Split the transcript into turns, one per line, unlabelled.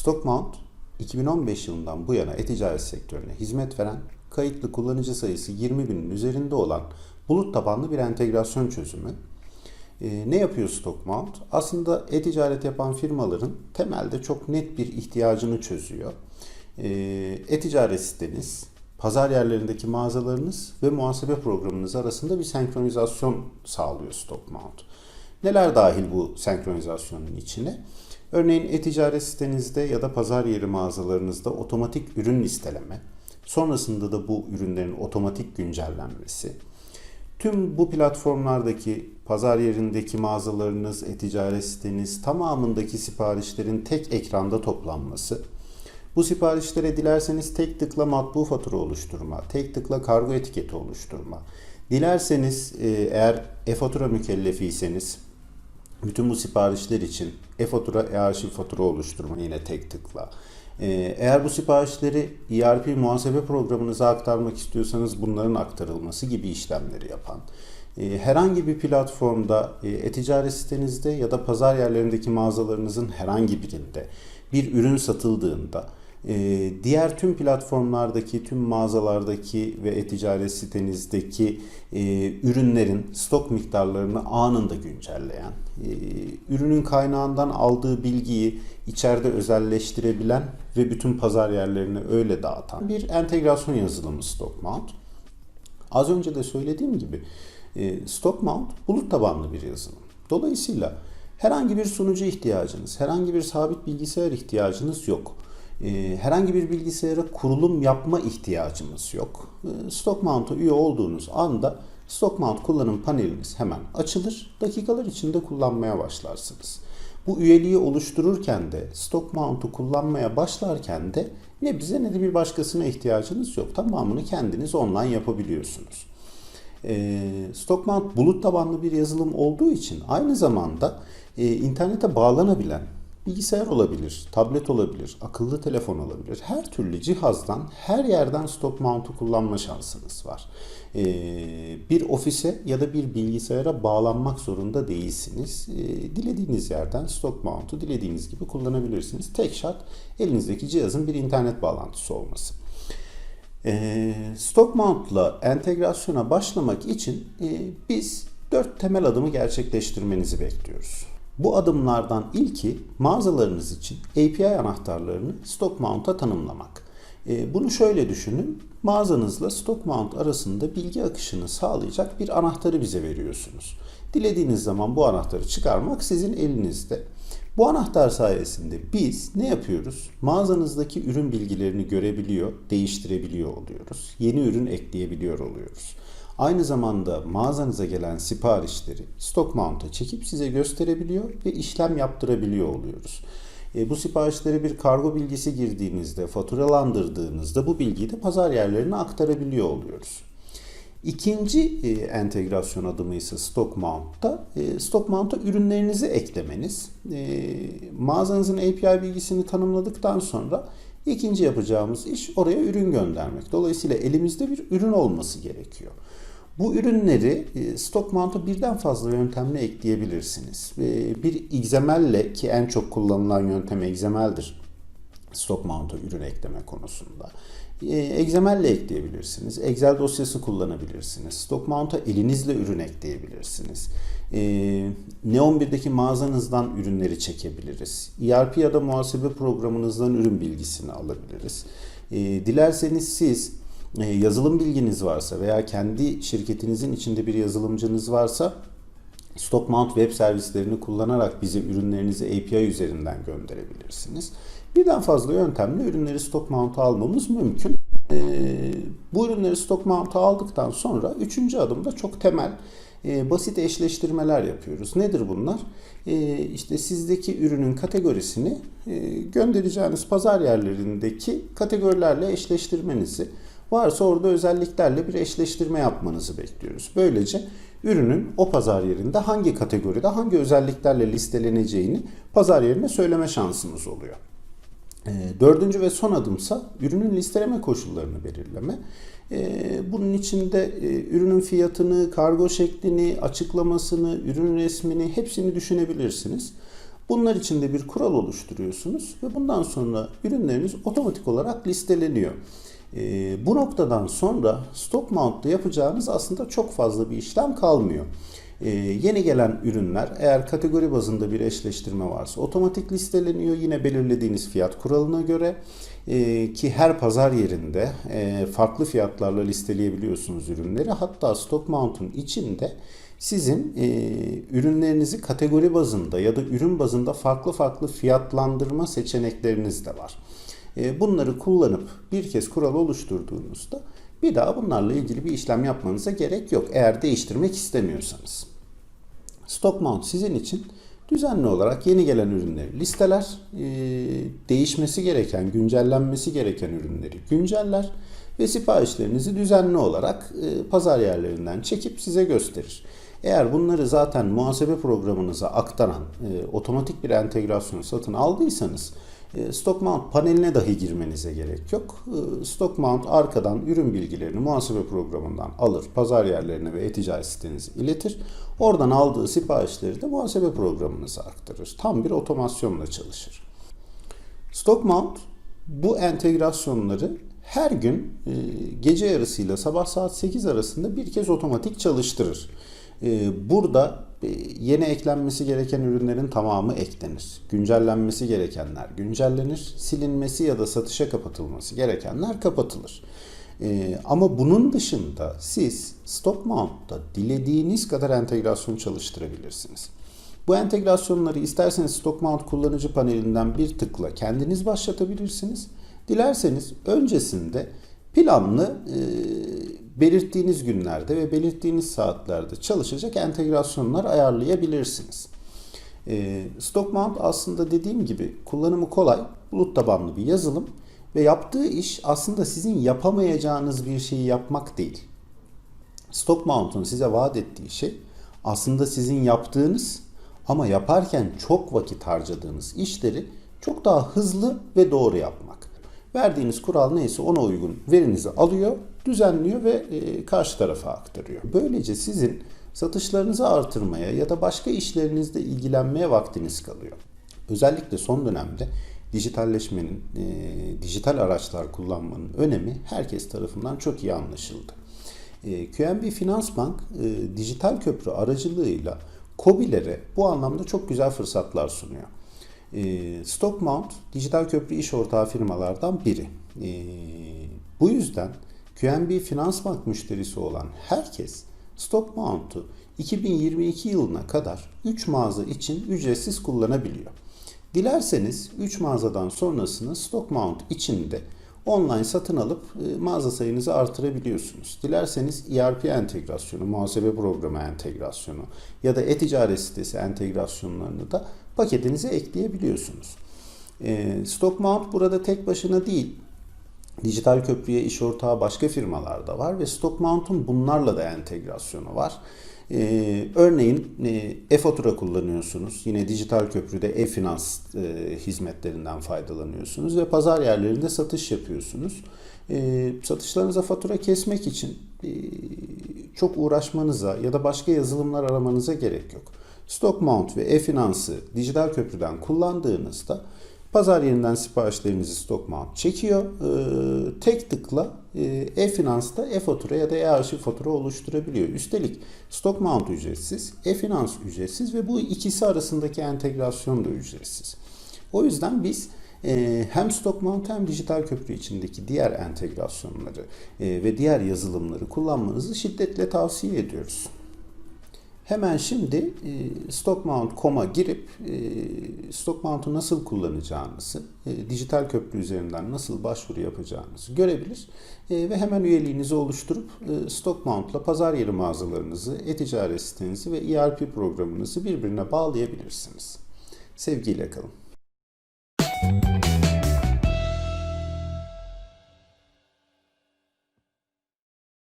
Stockmount 2015 yılından bu yana e-ticaret sektörüne hizmet veren, kayıtlı kullanıcı sayısı 20 binin üzerinde olan bulut tabanlı bir entegrasyon çözümü. Ee, ne yapıyor Stockmount? Aslında e-ticaret yapan firmaların temelde çok net bir ihtiyacını çözüyor. Ee, e-ticaret siteniz, pazar yerlerindeki mağazalarınız ve muhasebe programınız arasında bir senkronizasyon sağlıyor Stockmount. Neler dahil bu senkronizasyonun içine? Örneğin e-ticaret sitenizde ya da pazar yeri mağazalarınızda otomatik ürün listeleme, sonrasında da bu ürünlerin otomatik güncellenmesi, tüm bu platformlardaki pazar yerindeki mağazalarınız, e-ticaret siteniz tamamındaki siparişlerin tek ekranda toplanması, bu siparişlere dilerseniz tek tıkla matbu fatura oluşturma, tek tıkla kargo etiketi oluşturma, dilerseniz e, eğer e-fatura mükellefiyseniz bütün bu siparişler için e-fatura, e-arşiv fatura oluşturma yine tek tıkla. Ee, Eğer bu siparişleri ERP muhasebe programınıza aktarmak istiyorsanız bunların aktarılması gibi işlemleri yapan, e, herhangi bir platformda, e, e-ticaret sitenizde ya da pazar yerlerindeki mağazalarınızın herhangi birinde bir ürün satıldığında e, diğer tüm platformlardaki, tüm mağazalardaki ve e-ticaret sitenizdeki e, ürünlerin stok miktarlarını anında güncelleyen, e, ürünün kaynağından aldığı bilgiyi içeride özelleştirebilen ve bütün pazar yerlerine öyle dağıtan bir entegrasyon yazılımı Stockmount. Az önce de söylediğim gibi e, Stockmount bulut tabanlı bir yazılım. Dolayısıyla herhangi bir sunucu ihtiyacınız, herhangi bir sabit bilgisayar ihtiyacınız yok. E, herhangi bir bilgisayara kurulum yapma ihtiyacımız yok. E, Stockmount'a üye olduğunuz anda Stockmount kullanım paneliniz hemen açılır. Dakikalar içinde kullanmaya başlarsınız. Bu üyeliği oluştururken de Stockmount'u kullanmaya başlarken de ne bize ne de bir başkasına ihtiyacınız yok. Tamamını kendiniz online yapabiliyorsunuz. E, Stockmount bulut tabanlı bir yazılım olduğu için aynı zamanda e, internete bağlanabilen bilgisayar olabilir, tablet olabilir, akıllı telefon olabilir. Her türlü cihazdan, her yerden Stockmount'u kullanma şansınız var. Ee, bir ofise ya da bir bilgisayara bağlanmak zorunda değilsiniz. Ee, dilediğiniz yerden Stockmount'u dilediğiniz gibi kullanabilirsiniz. Tek şart elinizdeki cihazın bir internet bağlantısı olması. E, Stockmount'la entegrasyona başlamak için e, biz dört temel adımı gerçekleştirmenizi bekliyoruz. Bu adımlardan ilki mağazalarınız için API anahtarlarını Stockmount'a tanımlamak. E, bunu şöyle düşünün. Mağazanızla Stockmount arasında bilgi akışını sağlayacak bir anahtarı bize veriyorsunuz. Dilediğiniz zaman bu anahtarı çıkarmak sizin elinizde. Bu anahtar sayesinde biz ne yapıyoruz? Mağazanızdaki ürün bilgilerini görebiliyor, değiştirebiliyor oluyoruz. Yeni ürün ekleyebiliyor oluyoruz. Aynı zamanda mağazanıza gelen siparişleri Stockmount'a çekip size gösterebiliyor ve işlem yaptırabiliyor oluyoruz. E, bu siparişleri bir kargo bilgisi girdiğinizde, faturalandırdığınızda bu bilgiyi de pazar yerlerine aktarabiliyor oluyoruz. İkinci e, entegrasyon adımı ise Stockmount'ta. E, Stockmount'a ürünlerinizi eklemeniz. E, mağazanızın API bilgisini tanımladıktan sonra ikinci yapacağımız iş oraya ürün göndermek. Dolayısıyla elimizde bir ürün olması gerekiyor. Bu ürünleri e, Stockmount'a birden fazla yöntemle ekleyebilirsiniz. E, Bir XML ki en çok kullanılan yöntem XML'dir. Stockmount'a ürün ekleme konusunda. E, XML ile ekleyebilirsiniz. Excel dosyası kullanabilirsiniz. Stockmount'a elinizle ürün ekleyebilirsiniz. E, Neon 1'deki mağazanızdan ürünleri çekebiliriz. ERP ya da muhasebe programınızdan ürün bilgisini alabiliriz. E, dilerseniz siz e, yazılım bilginiz varsa veya kendi şirketinizin içinde bir yazılımcınız varsa Stockmount web servislerini kullanarak bize ürünlerinizi API üzerinden gönderebilirsiniz. Birden fazla yöntemle ürünleri Stockmount'a almamız mümkün. Ee, bu ürünleri Stockmount'a aldıktan sonra üçüncü adımda çok temel e, basit eşleştirmeler yapıyoruz. Nedir bunlar? E, işte sizdeki ürünün kategorisini e, göndereceğiniz pazar yerlerindeki kategorilerle eşleştirmenizi varsa orada özelliklerle bir eşleştirme yapmanızı bekliyoruz. Böylece ürünün o pazar yerinde hangi kategoride hangi özelliklerle listeleneceğini pazar yerine söyleme şansımız oluyor. E, Dördüncü ve son adımsa ürünün listeleme koşullarını belirleme. E, Bunun içinde e, ürünün fiyatını, kargo şeklini, açıklamasını, ürün resmini hepsini düşünebilirsiniz. Bunlar için de bir kural oluşturuyorsunuz ve bundan sonra ürünleriniz otomatik olarak listeleniyor. E, bu noktadan sonra stock mount'ta yapacağınız aslında çok fazla bir işlem kalmıyor. Ee, yeni gelen ürünler eğer kategori bazında bir eşleştirme varsa otomatik listeleniyor yine belirlediğiniz fiyat kuralına göre Ee, ki her pazar yerinde e, farklı fiyatlarla listeleyebiliyorsunuz ürünleri hatta stock mount'un içinde sizin e, ürünlerinizi kategori bazında ya da ürün bazında farklı farklı fiyatlandırma seçenekleriniz de var. E, bunları kullanıp bir kez kural oluşturduğunuzda bir daha bunlarla ilgili bir işlem yapmanıza gerek yok eğer değiştirmek istemiyorsanız. Stock mount sizin için düzenli olarak yeni gelen ürünleri listeler, e, değişmesi gereken, güncellenmesi gereken ürünleri günceller ve siparişlerinizi düzenli olarak e, pazar yerlerinden çekip size gösterir. Eğer bunları zaten muhasebe programınıza aktaran e, otomatik bir entegrasyon satın aldıysanız Stock Mount paneline dahi girmenize gerek yok. E, Stock Mount arkadan ürün bilgilerini muhasebe programından alır, pazar yerlerine ve e-ticaret sitenize iletir. Oradan aldığı siparişleri de muhasebe programınıza aktarır. Tam bir otomasyonla çalışır. Stock Mount bu entegrasyonları her gün e, gece yarısıyla sabah saat 8 arasında bir kez otomatik çalıştırır. Burada yeni eklenmesi gereken ürünlerin tamamı eklenir. Güncellenmesi gerekenler güncellenir. Silinmesi ya da satışa kapatılması gerekenler kapatılır. Ee, ama bunun dışında siz Stock Mount'ta dilediğiniz kadar entegrasyon çalıştırabilirsiniz. Bu entegrasyonları isterseniz Stock Mount kullanıcı panelinden bir tıkla kendiniz başlatabilirsiniz. Dilerseniz öncesinde planlı e, belirttiğiniz günlerde ve belirttiğiniz saatlerde çalışacak entegrasyonlar ayarlayabilirsiniz. E, Stock Mount aslında dediğim gibi kullanımı kolay, bulut tabanlı bir yazılım ve yaptığı iş aslında sizin yapamayacağınız bir şeyi yapmak değil. Stock Mount'un size vaat ettiği şey aslında sizin yaptığınız ama yaparken çok vakit harcadığınız işleri çok daha hızlı ve doğru yapmak. Verdiğiniz kural neyse ona uygun verinizi alıyor, düzenliyor ve e, karşı tarafa aktarıyor. Böylece sizin satışlarınızı artırmaya ya da başka işlerinizle ilgilenmeye vaktiniz kalıyor. Özellikle son dönemde dijitalleşmenin, e, dijital araçlar kullanmanın önemi herkes tarafından çok iyi anlaşıldı. E, QNB Finansbank e, dijital köprü aracılığıyla COBİ'lere bu anlamda çok güzel fırsatlar sunuyor. E, Stockmount dijital köprü iş ortağı firmalardan biri. E, bu yüzden QNB Finansbank müşterisi olan herkes Stockmount'u 2022 yılına kadar 3 mağaza için ücretsiz kullanabiliyor. Dilerseniz 3 mağazadan sonrasını Stockmount içinde online satın alıp e, mağaza sayınızı artırabiliyorsunuz. Dilerseniz ERP entegrasyonu, muhasebe programı entegrasyonu ya da e-ticaret sitesi entegrasyonlarını da paketinize ekleyebiliyorsunuz. E, Stockmount burada tek başına değil, Dijital köprüye iş ortağı başka firmalar da var ve Stockmount'un bunlarla da entegrasyonu var. Ee, örneğin e, e-fatura kullanıyorsunuz. Yine dijital köprüde e-finans e, hizmetlerinden faydalanıyorsunuz ve pazar yerlerinde satış yapıyorsunuz. E, satışlarınıza fatura kesmek için e, çok uğraşmanıza ya da başka yazılımlar aramanıza gerek yok. Stockmount ve e-finansı dijital köprüden kullandığınızda Pazar yerinden siparişlerinizi Stockmount çekiyor. Ee, tek tıkla e, e-finans'ta e-fatura ya da e-arşiv fatura oluşturabiliyor. Üstelik Stockmount ücretsiz, e-finans ücretsiz ve bu ikisi arasındaki entegrasyon da ücretsiz. O yüzden biz e, hem Stockmount hem dijital köprü içindeki diğer entegrasyonları e, ve diğer yazılımları kullanmanızı şiddetle tavsiye ediyoruz. Hemen şimdi e, stockmount.com'a girip e, stockmount'u nasıl kullanacağınızı, e, dijital köprü üzerinden nasıl başvuru yapacağınızı görebilir e, ve hemen üyeliğinizi oluşturup e, stockmount'la pazar yeri mağazalarınızı, e-ticaret sitenizi ve ERP programınızı birbirine bağlayabilirsiniz. Sevgiyle kalın.